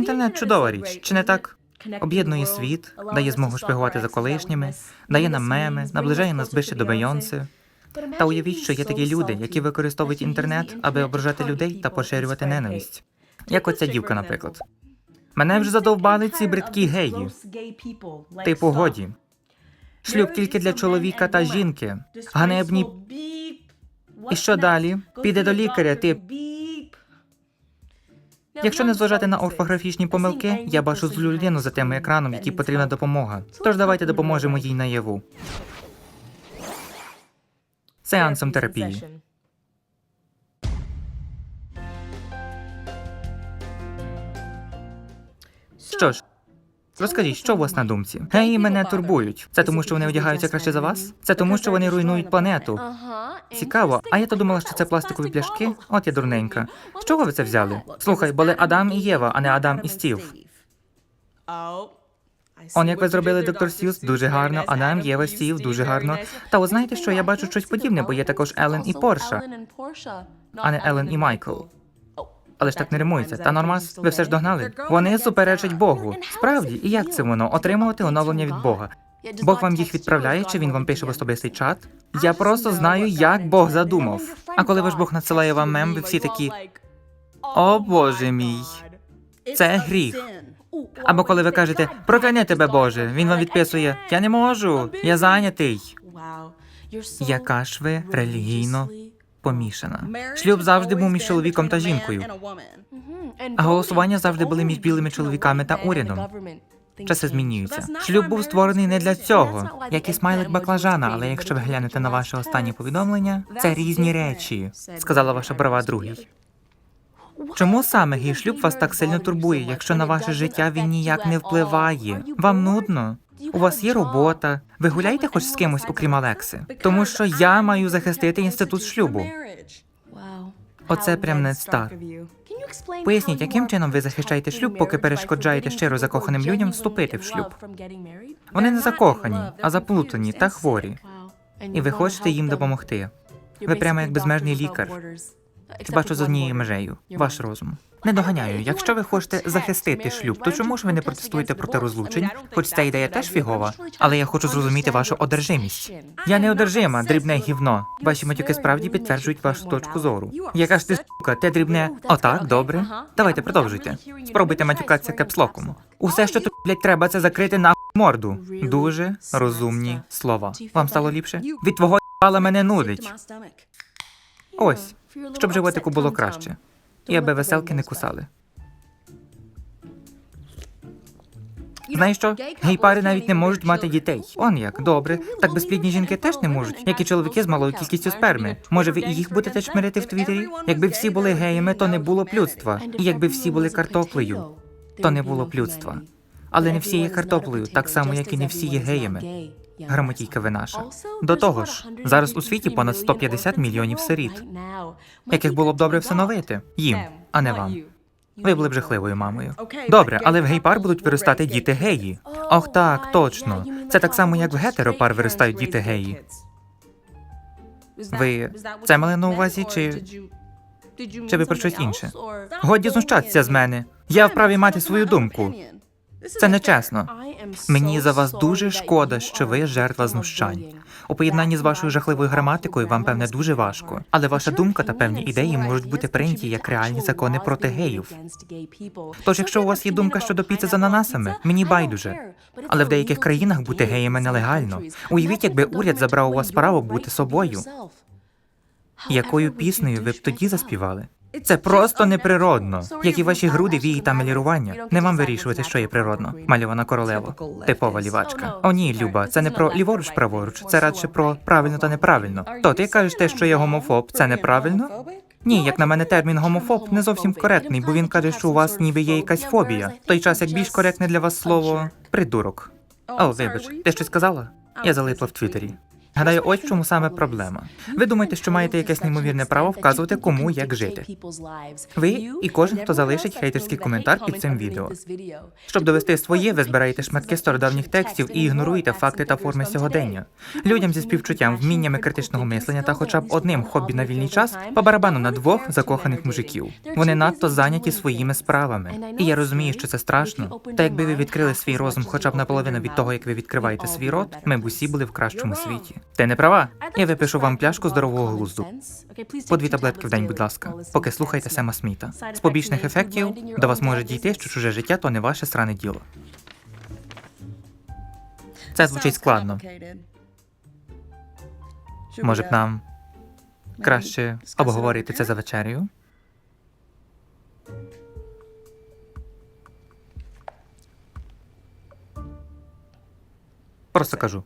Інтернет чудова річ, чи не так? Об'єднує світ, дає змогу шпигувати за колишніми, дає нам меми, наближає нас ближче до Бейонсе. Та уявіть, що є такі люди, які використовують інтернет, аби ображати людей та поширювати ненависть. Як оця дівка, наприклад. Мене вже задовбали ці бридкі геї. Типу годі. Шлюб тільки для чоловіка та жінки. Ганебні. І що далі? Піде до лікаря, ти. Якщо не зважати на орфографічні помилки, я бачу злю людину за тим екраном, якій потрібна допомога. Тож давайте допоможемо їй наяву. Сеансом терапії. Що ж, розкажіть, що у вас на думці? Геї мене турбують. Це тому, що вони одягаються краще за вас? Це тому, що вони руйнують планету. Цікаво, а я то думала, що це пластикові пляшки. От я дурненька. З чого ви це взяли? Слухай, були Адам і Єва, а не Адам і Стів. Он як ви зробили доктор Сьюз, дуже гарно. Адам, Єва, Стів, дуже гарно. Та от знаєте, що я бачу щось подібне, бо є також Елен і Порша, а не Елен і Майкл. Але ж так не римується. Та нормас, ви все ж догнали. Вони суперечать Богу. Справді, і як це воно отримувати оновлення від Бога? Бог вам їх відправляє, чи він вам пише в особистий чат? Я просто знаю, як Бог задумав. А коли ваш Бог надсилає вам мем, ви всі такі О Боже мій, це гріх. Або коли ви кажете Прокляне тебе Боже, він вам відписує Я не можу, я зайнятий. Яка ж ви релігійно помішана? Шлюб завжди був між чоловіком та жінкою. А голосування завжди були між білими чоловіками та урядом. Часи змінюються. Шлюб був створений не для цього, як і смайлик баклажана, але якщо ви глянете на ваше останнє повідомлення, це різні речі, сказала ваша права другий. Чому саме гей-шлюб вас так сильно турбує, якщо на ваше життя він ніяк не впливає? Вам нудно? У вас є робота. Ви гуляєте хоч з кимось, окрім Алекси? Тому що я маю захистити інститут шлюбу. Оце прям не стар. Поясніть, яким чином ви захищаєте шлюб, поки перешкоджаєте щиро закоханим людям вступити в шлюб? Вони не закохані, а заплутані та хворі. І ви хочете їм допомогти. Ви прямо як безмежний лікар. Хіба що з однією межею, ваш розум. Не доганяю. Якщо ви хочете захистити шлюб, то чому ж ви не протестуєте проти розлучень? Хоч ця ідея теж фігова, але я хочу зрозуміти вашу одержимість. Я не одержима, дрібне гівно. Ваші матюки справді підтверджують вашу точку зору. Яка ж ти сука, те дрібне. Отак, добре. Давайте продовжуйте. Спробуйте матюкатися кепслоком. Усе, що тобі, блядь, треба, це закрити на морду. Дуже розумні слова. Вам стало ліпше? Від твого їбала мене нудить. Ось, щоб животику було краще. І аби веселки не кусали. Знаєш що? Гей-пари навіть не можуть мати дітей. Он як, добре. Так безплідні жінки теж не можуть, як і чоловіки з малою кількістю сперми. Може, ви і їх будете чмирити в Твіттері? Якби всі були геями, то не було б людства. І якби всі були картоплею, то не було б людства. Але не всі є картоплею, так само, як і не всі є геями. Грамотійка ви наша. До того ж, зараз у світі понад 150 мільйонів сиріт, яких було б добре всиновити їм, а не вам. Ви були б жахливою мамою. Добре, але в гей-пар будуть виростати діти геї. Ох, так, точно. Це так само, як в гетеропар виростають діти геї. Ви це мали на увазі, чи чи ви про щось інше? Годі знущатися з мене. Я вправі мати свою думку. Це нечесно. Мені за вас дуже шкода, що ви жертва знущань. У поєднанні з вашою жахливою граматикою вам певне дуже важко, але ваша думка та певні ідеї можуть бути прийняті як реальні закони проти геїв. Тож, якщо у вас є думка щодо піци з ананасами, мені байдуже. Але в деяких країнах бути геями нелегально. Уявіть, якби уряд забрав у вас право бути собою. Якою піснею ви б тоді заспівали? Це просто неприродно, як і ваші груди, вії та малірування. Не вам вирішувати, що є природно. Мальована королева, типова лівачка. О, ні, Люба, це не про ліворуч, праворуч, це радше про правильно та неправильно. То ти кажеш те, що я гомофоб, це неправильно? Ні, як на мене, термін гомофоб не зовсім коректний, бо він каже, що у вас ніби є якась фобія. Той час як більш коректне для вас слово придурок. О, вибач, ти щось сказала? Я залипла в Твіттері. Гадаю, ось в чому саме проблема. Ви думаєте, що маєте якесь неймовірне право вказувати, кому як жити. Ви і кожен, хто залишить хейтерський коментар під цим відео. Щоб довести своє, ви збираєте шматки стародавніх текстів і ігноруєте факти та форми сьогодення. Людям зі співчуттям, вміннями критичного мислення та хоча б одним хобі на вільний час по барабану на двох закоханих мужиків. Вони надто зайняті своїми справами. І я розумію, що це страшно. Та якби ви відкрили свій розум хоча б наполовину від того, як ви відкриваєте свій рот, ми б усі були в кращому світі. Ти не права. Я випишу вам пляшку здорового глузду. По дві таблетки в день, будь ласка, поки слухайте Сема Сміта. З побічних ефектів до вас може дійти, що чуже життя то не ваше сране діло. Це звучить складно. Може б нам краще обговорити це за вечерею? Просто кажу.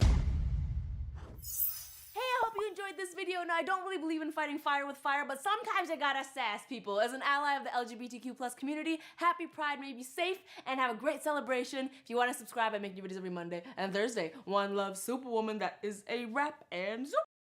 Fighting fire with fire, but sometimes I gotta sass people. As an ally of the LGBTQ plus community, happy Pride, may be safe, and have a great celebration. If you want to subscribe, I make new videos every Monday and Thursday. One love Superwoman, that is a rap and super.